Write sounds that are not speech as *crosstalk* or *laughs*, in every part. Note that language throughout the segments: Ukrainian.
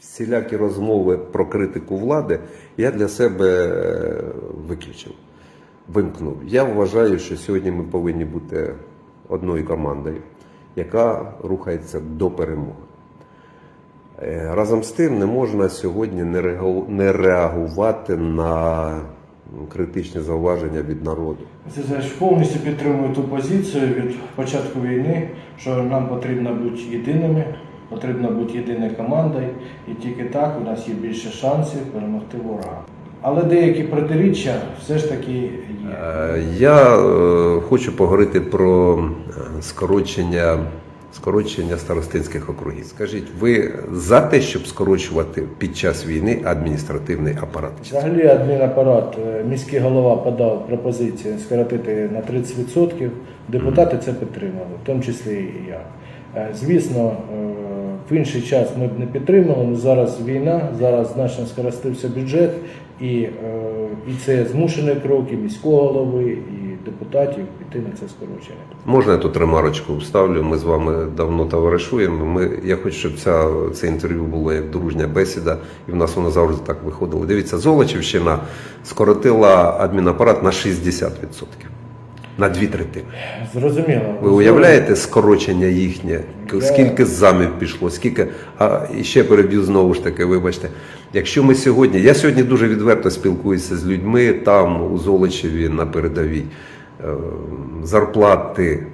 всілякі розмови про критику влади я для себе е, виключив, вимкнув. Я вважаю, що сьогодні ми повинні бути одною командою, яка рухається до перемоги. Е, Разом з тим не можна сьогодні не реагувати на критичні зауваження від народу. Це повністю підтримую ту позицію від початку війни, що нам потрібно бути єдиними, потрібно бути єдиною командою, і тільки так у нас є більше шансів перемогти ворога. Але деякі протиріччя все ж таки є. Е, Я е, хочу поговорити про е, скорочення, скорочення старостинських округів. Скажіть, ви за те, щоб скорочувати під час війни адміністративний апарат? Взагалі адмінапарат, міський голова подав пропозицію скоротити на 30%. Депутати це підтримали, в тому числі і я. Звісно, в інший час ми б не підтримали, але зараз війна, зараз значно скоростився бюджет, і, е, і це змушений крок і міського голови, і депутатів піти на це скорочення. Можна я тут ремарочку вставлю? Ми з вами давно товаришуємо. Ми, я хочу, щоб ця, це інтерв'ю було як дружня бесіда, і в нас воно завжди так виходило. Дивіться, Золочівщина скоротила адмінапарат на 60%. На дві третини. Зрозуміло. Ви уявляєте скорочення їхнє? Скільки замів пішло, скільки. А і ще переб'ю знову ж таки, вибачте. Якщо ми сьогодні. Я сьогодні дуже відверто спілкуюся з людьми там, у Золочеві, на передовій. Е, Зарплати,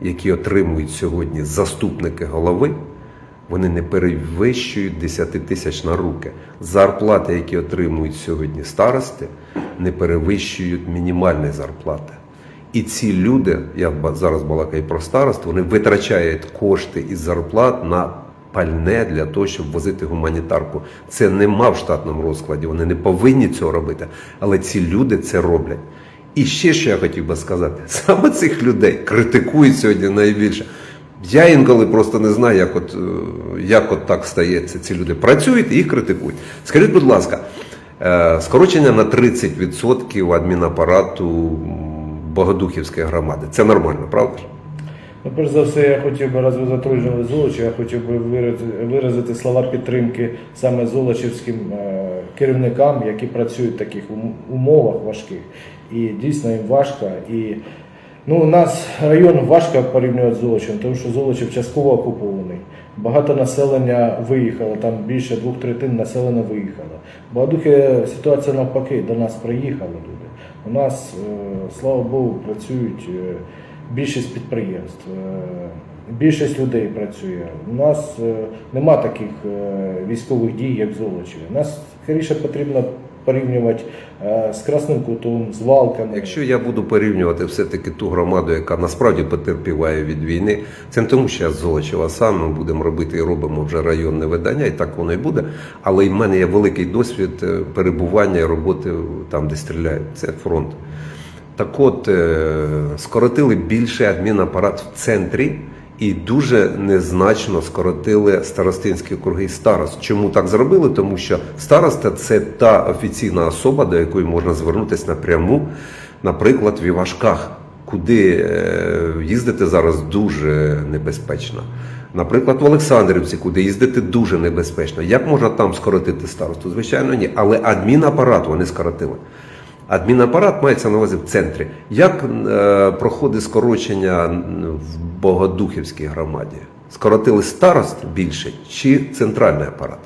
які отримують сьогодні заступники голови, вони не перевищують 10 тисяч на руки. Зарплати, які отримують сьогодні старости, не перевищують мінімальної зарплати. І ці люди, я зараз балакаю про старост, вони витрачають кошти із зарплат на пальне для того, щоб возити гуманітарку. Це нема в штатному розкладі, вони не повинні цього робити, але ці люди це роблять. І ще що я хотів би сказати, *laughs* саме цих людей критикують сьогодні найбільше. Я інколи просто не знаю, як от, е, як от так стається. Ці люди працюють і їх критикують. Скажіть, будь ласка, е, скорочення на 30% адмінапарату Богодухівської громади. Це нормально, правда? ж? Ну, перш за все, я хотів би розв'язати Ольгу Золочів, я хотів би виразити, слова підтримки саме золочівським е, керівникам, які працюють в таких умовах важких. І дійсно їм важко. І ну, у нас район важко порівнювати з Золочем, тому що Золочів частково окупований. Багато населення виїхало, там більше двох третин населення виїхало. Богодухі ситуація навпаки, до нас приїхали люди. У нас, е, слава Богу, працюють. е, більшість підприємств, е, більшість людей працює. У нас нема таких військових дій, як в Золочеві. Нас скоріше потрібно порівнювати е, з Красним Кутом, з Валками. Якщо я буду порівнювати все-таки ту громаду, яка насправді потерпіває від війни, це не тому, що я з Золочева сам ми будемо робити і робимо вже районне видання, і так воно і буде. Але в мене є великий досвід е, перебування і роботи там, де стріляють. Це фронт. Так от, е, скоротили більший адмінапарат в центрі і дуже незначно скоротили старостинські округи старост. Чому так зробили? Тому що староста це та офіційна особа, до якої можна звернутися напряму, наприклад, в Івашках, куди е, їздити зараз дуже небезпечно. Наприклад, в Олександрівці, куди їздити дуже небезпечно. Як можна там скоротити старосту? Звичайно, ні. Але адмінапарат вони скоротили. Адмінапарат мається на увазі в центрі. Як е, проходить скорочення в Богодухівській громаді? Скоротили старост більше чи центральний апарат?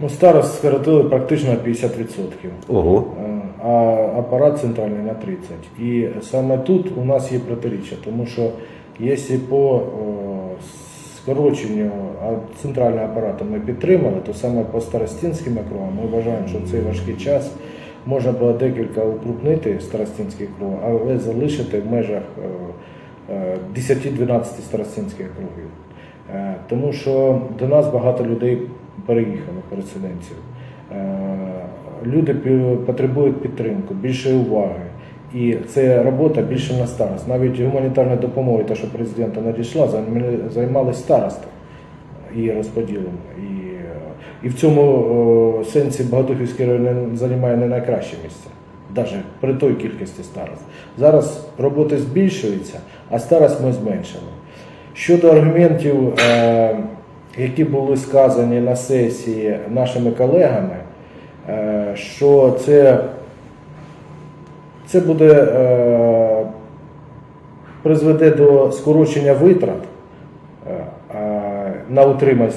Ну, старост скоротили практично на 50%. Ого. Е, а апарат центральний на 30. І саме тут у нас є протиріччя, тому що якщо по е, скороченню центрального апарату ми підтримали, то саме по старостинським округам ми вважаємо, що в цей важкий час можна було декілька укрупнити старостинських округів, але залишити в межах е, е, 10-12 старостинських округів. Е, Тому що до нас багато людей переїхало, переселенців. Е, Люди потребують підтримки, більше уваги. І це робота більше на старост. Навіть гуманітарна допомога, те, що президента надійшла, займали- займались староста її розподілом. І, в цьому сенсі Богодухівський район займає не найкраще місце, навіть при той кількості старост. Зараз роботи збільшуються, а старост ми зменшили. Щодо аргументів, е, які були сказані на сесії нашими колегами, е, що це, це буде е, призведе до скорочення витрат на утримання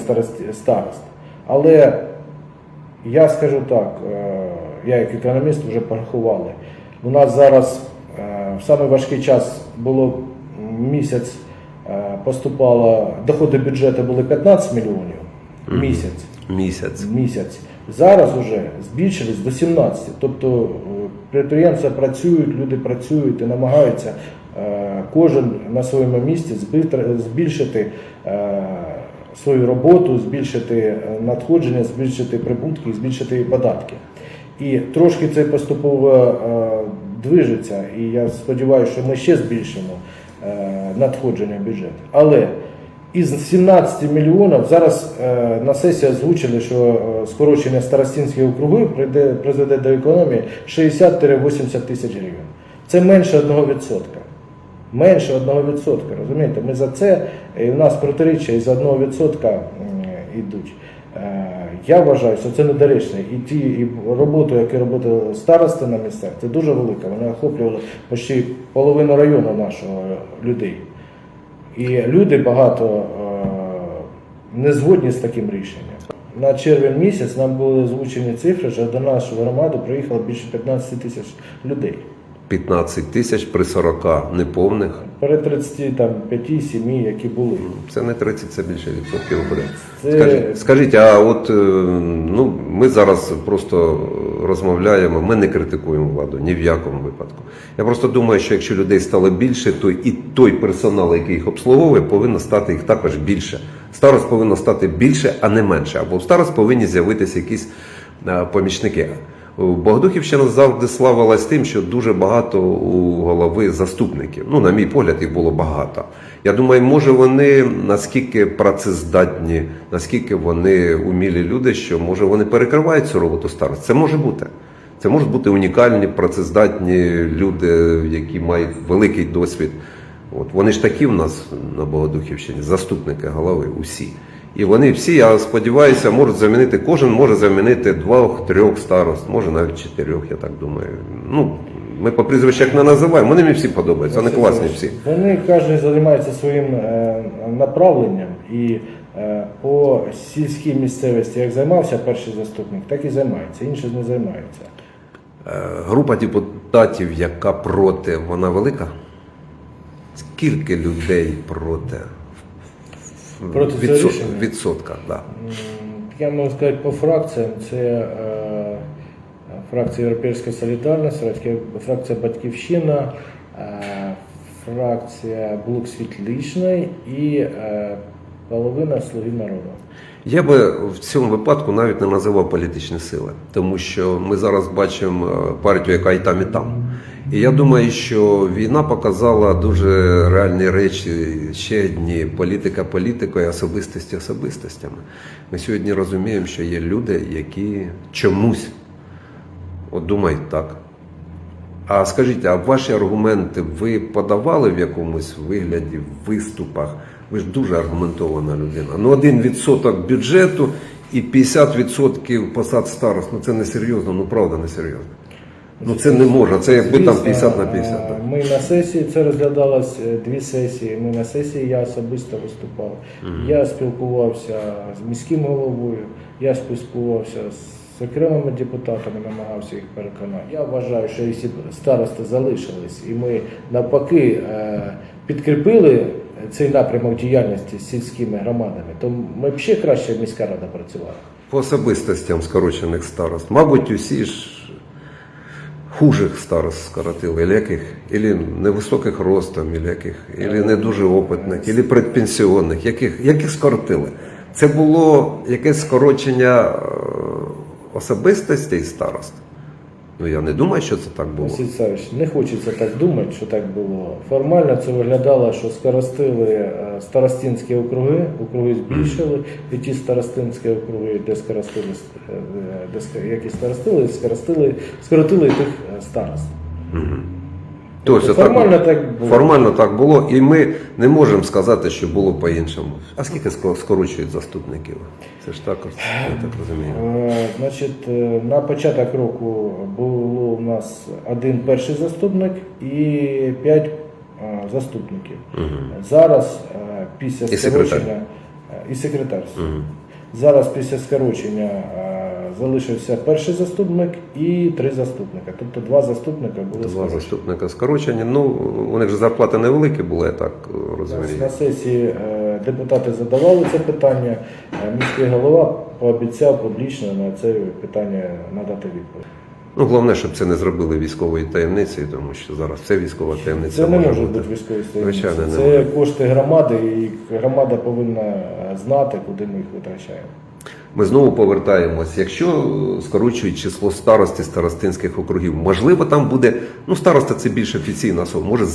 старост. Але я скажу так, е, я як економіст вже порахували. У нас зараз е, в самий важкий час було місяць, е, поступало, доходи бюджету були 15 мільйонів місяць. Місяць. місяць. Зараз вже збільшились до 17. Тобто підприємства працюють, люди працюють і намагаються кожен на своєму місці збільшити свою роботу, збільшити е, надходження, збільшити прибутки, збільшити податки. І трошки це поступово е, движеться, і я сподіваюся, що ми ще збільшимо е, надходження в бюджет. Але із 17 мільйонів зараз на сесії озвучили, що скорочення старостинських округів призведе до економії 60-80 тисяч гривень. Це менше 1%. Менше 1%. Розумієте, ми за це, і в нас протиріччя із 1% м, йдуть. Е, Я вважаю, що це недоречно. І ті і роботу, яку робили старости на місцях, це дуже велика. Вони охоплювали почти половину району нашого людей. І люди багато е, не згодні з таким рішенням. На червень місяць нам були озвучені цифри, що до нашої громади приїхало більше 15 тисяч людей. 15 тисяч при 40 неповних. Перед 35 сім'ї, які були. Це не 30, це більше відсотків буде. Це- Скажіть, скажіть, а от е, ну, ми зараз просто розмовляємо, ми не критикуємо владу ні в якому випадку. Я просто думаю, що якщо людей стало більше, то і той персонал, який їх обслуговує, повинно стати їх також більше. Старост повинно стати більше, а не менше. Або в старост повинні з'явитися якісь е, помічники. Богодухівщина завжди славилась тим, що дуже багато у голови заступників. Ну, на мій погляд, їх було багато. Я думаю, може вони наскільки працездатні, наскільки вони умілі люди, що може вони перекривають цю роботу старост. Це може бути. Це можуть бути унікальні, працездатні люди, які мають великий досвід. От вони ж такі в нас на Богодухівщині, заступники голови, усі. І вони всі, я сподіваюся, можуть замінити, кожен може замінити двох, трьох старост, може навіть чотирьох, я так думаю. Ну, ми по прізвищах не називаємо, вони мені всі подобаються, вони класні всі. Вони кожен займається своїм е, направленням і е, по сільській місцевості, як займався перший заступник, так і займається, інші не займаються. Е, Група депутатів, яка проти, вона велика? Скільки людей проти? Проти цього відсот- рішення? Відсотка, да. Я можу сказати по фракціям. Це е, фракція Європейська Солідарність, фракція- Батьківщина, е, фракція Блок Світличний і е, половина Слуги народу. Я би в цьому випадку навіть не називав політичні сили, тому що ми зараз бачимо е, партію, яка і там, і там. І я думаю, що війна показала дуже реальні речі. Ще одні політика політикою, особистості особистостями. Ми сьогодні розуміємо, що є люди, які чомусь думають так. А скажіть, а ваші аргументи ви подавали в якомусь вигляді, в виступах? Ви ж дуже аргументована людина. Ну, один відсоток бюджету і 50% посад старост. Ну це не серйозно, ну правда не серйозно. Ну це не можна, це якби там 50 на 50. е, Ми на сесії це розглядалось е, дві сесії. Ми на сесії я особисто виступав. Я спілкувався з міським головою, я спілкувався з окремими депутатами, намагався їх переконати. Я вважаю, що якщо старости залишились, і ми навпаки е, підкріпили цей напрямок діяльності з сільськими громадами, то ми б ще краще міська рада працювала. По особистостям скорочених старост. Мабуть, усі ж хужих старост скоротили, или яких, или невисоких ростом, или яких, или не дуже опитних, или предпенсіонних, яких, яких скоротили. Це було якесь скорочення е, особистостей старост. Ну я не думаю, що це так було. Василь Савич, не хочеться так думати, що так було. Формально це виглядало, що скоростили е, старостинські округи, округи збільшили, і ті старостинські округи, де скоростили, е, де, які старостили, скоростили, скоротили тих е, старост. Тобто, формально так, так було. формально так було, і ми не можемо сказати, що було по-іншому. А скільки ско- скорочують заступників? Це ж також, я так розумію. Е, Значить, е, на початок року було у нас один перший заступник і п'ять е, заступників. Зараз е, після І секретар. скорочення і секретар. Зараз після скорочення залишився перший заступник і три заступника. Тобто два заступника були Два скорочені. заступника скорочені. Ну, у них же зарплати невеликі були, я так е, розумію. на сесії е, депутати задавали це питання. Е, Міський голова пообіцяв публічно на це питання надати відповідь. Ну, головне, щоб це не зробили військовою таємницею, тому що зараз це військова таємниця. Це не може бути. бути військовою таємницею. Не Це може. кошти громади, і громада повинна знати, куди ми їх витрачаємо. Ми знову повертаємось. Якщо е, скорочують число старості старостинських округів, можливо, там буде ну староста це більш офіційна особа. Може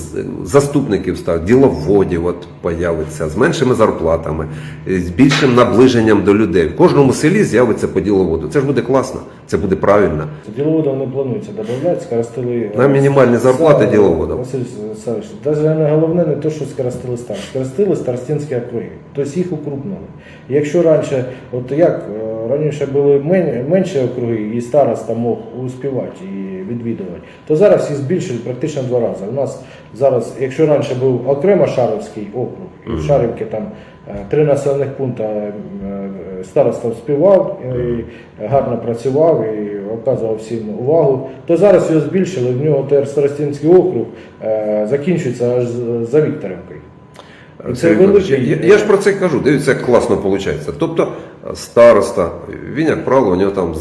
заступників стати, діловодів от появиться з меншими зарплатами, е, з більшим наближенням до людей. В кожному селі з'явиться по діловоду. Це ж буде класно, це буде правильно. Діловодам не планується додати, скоростили... На мінімальні зарплати діловодам. Василь Савич, навіть головне не те, що скоростили стар, скоростили старостинські округи, тобто їх укрупнили. Якщо раніше, от як е, раніше були менші округи, і староста мог успівати і відвідувати, то зараз їх збільшили практично в два рази. У нас зараз, якщо раніше був окремо Шаровський округ, і в Шарівці там е, три населених пункти е, е, староста вспівав, і гарно працював і оказував всім увагу, то зараз його збільшили, в нього тепер Старостинський округ закінчується аж за Вікторівкою. Це великий. Я, я ж про це кажу. Дивіться, як класно виходить. Тобто староста, він, як правило, у нього там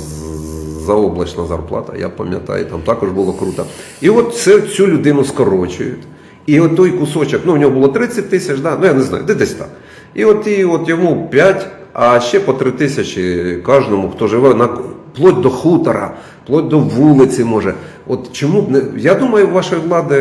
заоблачна зарплата, я пам'ятаю, там також було круто. І от це, цю людину скорочують. І от той кусочок, ну в нього було 30 тисяч, да? ну я не знаю, де десь так. І от, і от йому 5, а ще по 3 тисячі кожному, хто живе на вплоть до хутора, вплоть до вулиці може. От чому б не. Я думаю, вашої влади.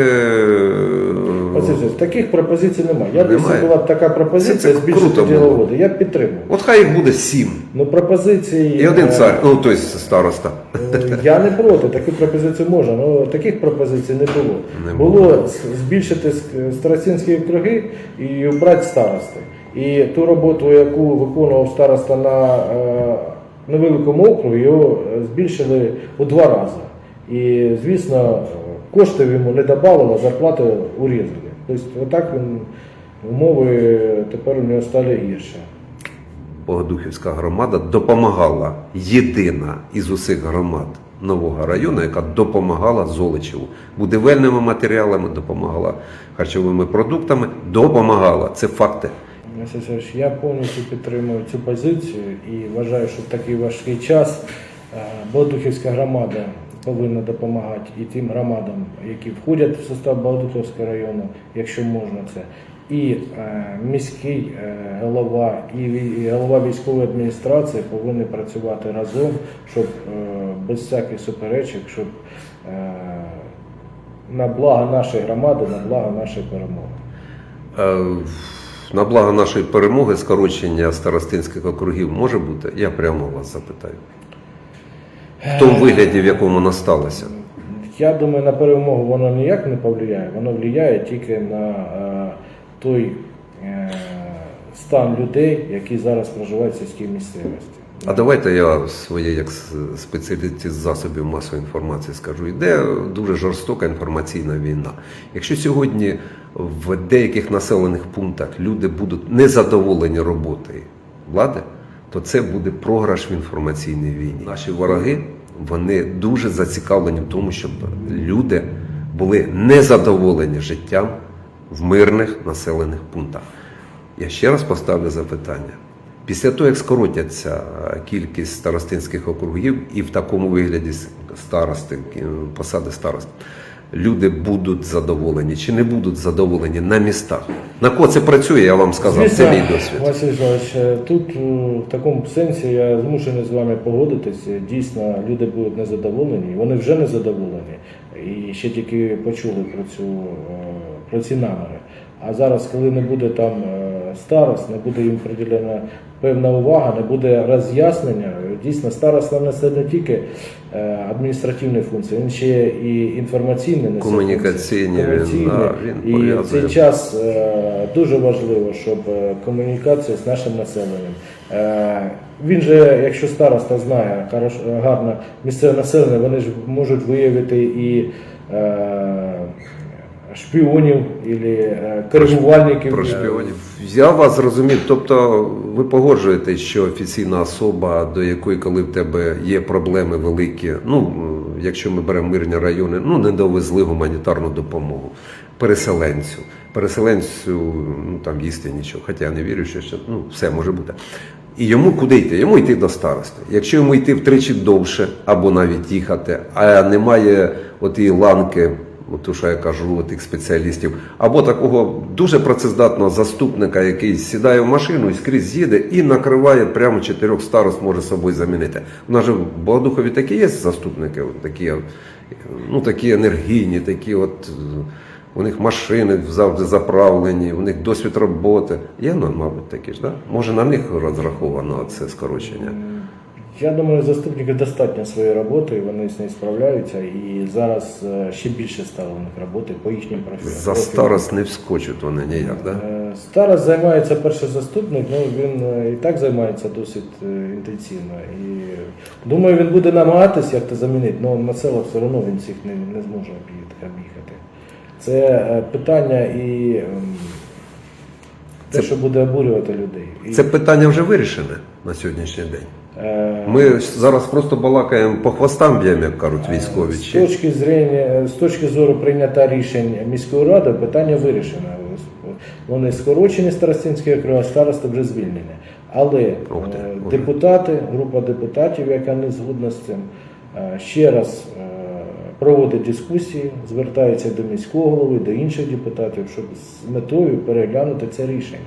Е, Оце, таких пропозицій немає. Я б, якщо була б така пропозиція Це- це збільшити круто було. діловоди, я б підтримав. От хай їх буде сім. Ну пропозиції. І один е, цар, ну тобто староста. Е, Я не проти, такі пропозиції можна, але таких пропозицій не було. Не було збільшити с- старостинські округи і обрати старости. І ту роботу, яку виконував староста на е, невеликому округі, його е, збільшили у два рази. І, звісно, коштів йому не додавало, зарплати урізали. Тобто, отак він умови тепер у нього стали гірше. Богодухівська громада допомагала єдина із усіх громад нового району, яка допомагала Золочеву. Будівельними матеріалами, допомагала харчовими продуктами, допомагала. Це факти. Я повністю підтримую цю позицію і вважаю, що в такий важкий час е, Богодухівська громада повинна допомагати і тим громадам, які входять в состав Богодухівського району, якщо можна це. І е, міський е, голова, і, і голова військової адміністрації повинні працювати разом, щоб е, без всяких суперечок, щоб е, на благо нашої громади, на благо нашої перемоги. Е, На благо нашої перемоги скорочення старостинських округів може бути? Я прямо вас запитаю. В тому вигляді, в якому воно сталося. Я думаю, на перемогу воно ніяк не повлияє, воно впливає тільки на е, той е, стан людей, які зараз проживають в сільській місцевості. А давайте я своє як спеціаліст із засобів масової інформації скажу. Йде дуже жорстока інформаційна війна. Якщо сьогодні в деяких населених пунктах люди будуть незадоволені роботою влади, то це буде програш в інформаційній війні. Наші вороги вони дуже зацікавлені в тому, щоб люди були незадоволені життям в мирних населених пунктах. Я ще раз поставлю запитання. Після того, як скоротяться е, кількість старостинських округів і в такому вигляді старости, е, посади старост, люди будуть задоволені чи не будуть задоволені на містах. На кого це працює, я вам сказав, це мій досвід. Василь Жович, тут е, в такому сенсі я змушений з вами погодитися. Дійсно, люди будуть незадоволені, вони вже незадоволені і ще тільки почули про цю е, про ці наміри. А зараз, коли не буде там е, старост, не буде їм приділено певна увага, не буде роз'яснення. Дійсно, староста несе не тільки е, адміністративні функції, він ще і інформаційні несе Комунікаційні, функції. він, да, він і в цей час е, дуже важливо, щоб е, комунікація з нашим населенням. Він же, якщо староста знає гарно місцеве населення, вони ж можуть виявити і шпіонів, і е, коригувальників. Про шпіонів. Я вас зрозумів. Тобто ви погоджуєтесь, що офіційна особа, до якої, коли в тебе є проблеми великі, ну якщо ми беремо мирні райони, ну не довезли гуманітарну допомогу переселенцю. Переселенцю ну там їсти нічого, хоча я не вірю, що ще ну все може бути. І йому куди йти? Йому йти до старости. Якщо йому йти втричі довше або навіть їхати, а немає отієї ланки от що я кажу, тих спеціалістів, або такого дуже працездатного заступника, який сідає в машину і скрізь їде і накриває прямо чотирьох старост, може собою замінити. У нас же в Богодухові такі є заступники, такі, ну такі енергійні, такі от. е, У них машини завжди заправлені, у них досвід роботи. Є, ну, мабуть, такі ж, да? Може на них розраховано це скорочення. Я думаю, заступників достатньо своєї роботи, вони з нею справляються. І зараз е, ще більше стало у них роботи по їхнім профілям. За старост не вскочуть вони ніяк, да? Е, Старост займається перший заступник, ну він е, і так займається досить інтенсивно. І думаю, він буде намагатись як-то замінити, але на село все одно він всіх не, не зможе об'їхати-. Це питання і ем, те, Це- що буде обурювати людей. Це питання вже вирішене на сьогоднішній день. Е, Ми зараз просто балакаємо по хвостам б'ємо, як кажуть військові. З точки зрення, з точки зору прийняття рішень міської ради, питання вирішено. Вони скорочені старостинські округи, а старости вже звільнені. Але Ух ти, е, депутати, група депутатів, яка не згодна з цим, е, ще раз е, проводить дискусії, звертається до міського голови, до інших депутатів, щоб з метою переглянути це рішення.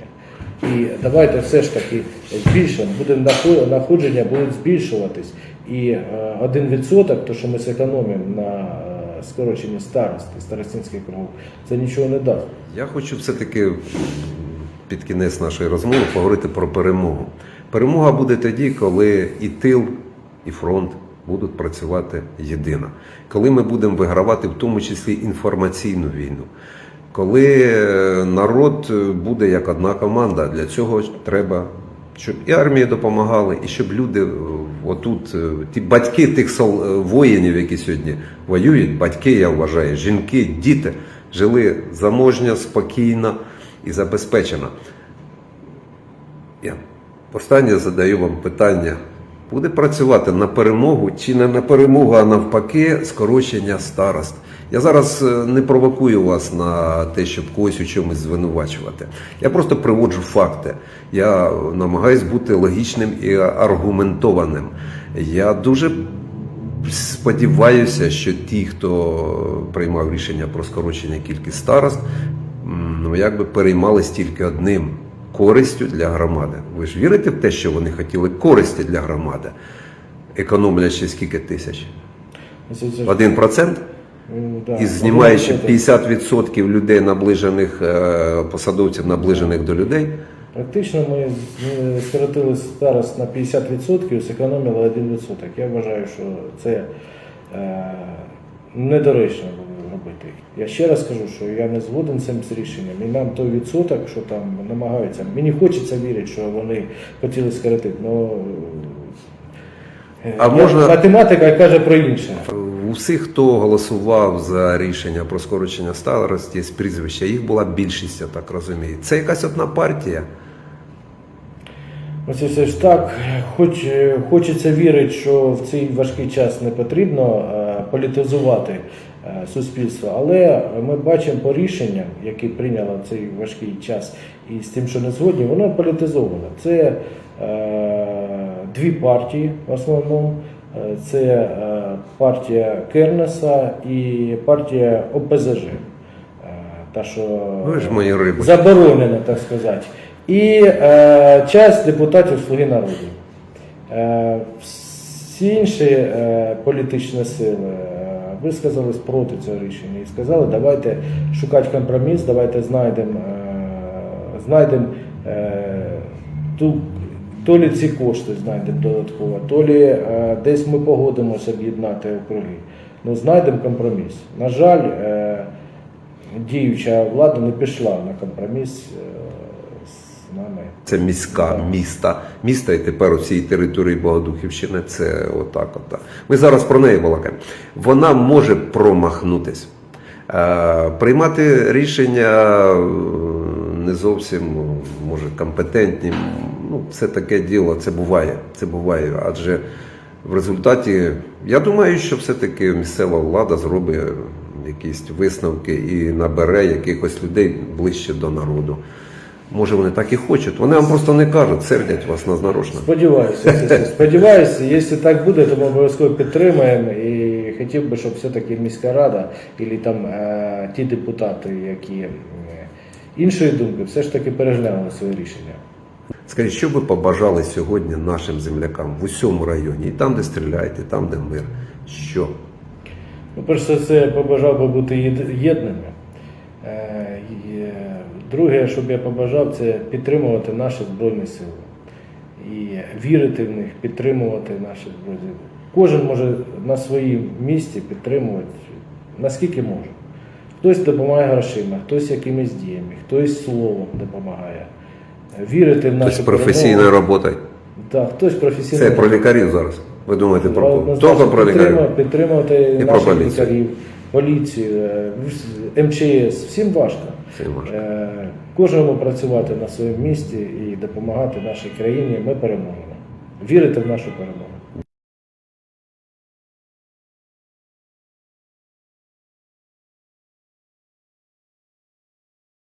І давайте все ж таки збільшимо, буде нахо- находження будуть збільшуватись. І е, один відсоток, то що ми зекономимо на е, скороченні старости, старостинських кругів, це нічого не дасть. я хочу все-таки під кінець нашої розмови поговорити про перемогу. Перемога буде тоді, коли і тил, і фронт будуть працювати єдино. Коли ми будемо вигравати, в тому числі інформаційну війну. Коли е, народ е, буде як одна команда, для цього треба, щоб і армії допомагали, і щоб люди е, отут, ті батьки тих сол- воїнів, які сьогодні воюють, батьки, я вважаю, жінки, діти жили заможньо, спокійно і забезпечено. Я останнє задаю вам питання. Буде працювати на перемогу чи не на перемогу, а навпаки, скорочення старост. Я зараз е, не провокую вас на те, щоб когось у чомусь звинувачувати. Я просто приводжу факти. Я намагаюсь бути логічним і аргументованим. Я дуже сподіваюся, що ті, хто приймав рішення про скорочення кількість старост, ну якби переймались тільки одним користю для громади. Ви ж вірите в те, що вони хотіли користі для громади, економлячи скільки тисяч? Один процент? Да. І знімаючи Один 50% людей наближених е, посадовців, наближених до людей. Практично ми скоротили старост на 50%, зекономили 1%. Я вважаю, що це е, недоречно було робити. Я ще раз кажу, що я не згоден цим з рішенням. І нам той відсоток, що там намагаються. Мені хочеться вірити, що вони хотіли скоротити. Но, е, А можна- математика каже про інше. Всіх, хто голосував за рішення про скорочення старості з прізвища, їх була більшість, я так розумію. Це якась одна партія. Ось все ж так. Хоч, е, хочеться вірити, що в цей важкий час не потрібно е, політизувати е, суспільство, але ми бачимо по рішенням, які прийняло цей важкий час, і з тим, що не згодні, воно політизоване. Це е, дві партії в основному. Це е, партія Кернеса і партія ОПЗЖ. Е, Та, що Ви ж мої риби. заборонено, так сказати. І е, часть депутатів Слуги народу. Е, всі інші е, політичні сили е, висказались проти цього рішення і сказали, давайте шукати компроміс, давайте знайдемо е, знайдемо е, ту То лі ці кошти знайдемо додатково, то лі е, десь ми погодимося об'єднати округи. Ну, знайдемо компроміс. На жаль, е, діюча влада не пішла на компроміс е, з нами. Це міська міста. Міста і тепер у цій території Богодухівщини це отак. отак. Ми зараз про неї балакаємо. Вона може промахнутись. Е, Приймати рішення е, не зовсім може компетентні. Ну, це таке діло, це буває. Це буває. Адже в результаті я думаю, що все-таки місцева влада зробить якісь висновки і набере якихось людей ближче до народу. Може, вони так і хочуть. Вони вам просто не кажуть, сердять вас на знарочно. Сподіваюся, сподіваюся, якщо так буде, то ми обов'язково підтримаємо. І хотів би, щоб все-таки міська рада і там е, ті депутати, які е, іншої думки, все ж таки переглянули своє рішення. Скажіть, що ви побажали сьогодні нашим землякам в усьому районі, і там, де стріляєте, і там, де мир. Що? Ну, перш за все, я побажав би бути єдними. Е, е, Друге, що б я побажав, це підтримувати наші Збройні Сили. І вірити в них, підтримувати наші Збройні Сили. Кожен може на своїм місці підтримувати наскільки може. Хтось допомагає грошима, хтось якимись діями, хтось словом допомагає. Вірити в нашу Тобто професійною роботою. Так, хтось професійно. Це про лікарів зараз. Ви думаєте про кого? Тільки про підтримувати- лікарів. Підтримувати І про наших поліцію. лікарів, поліцію, е, МЧС. Всім важко. Всім важко. Е, Кожному працювати на своєму місці і допомагати нашій країні. Ми переможемо. Вірити в нашу перемогу.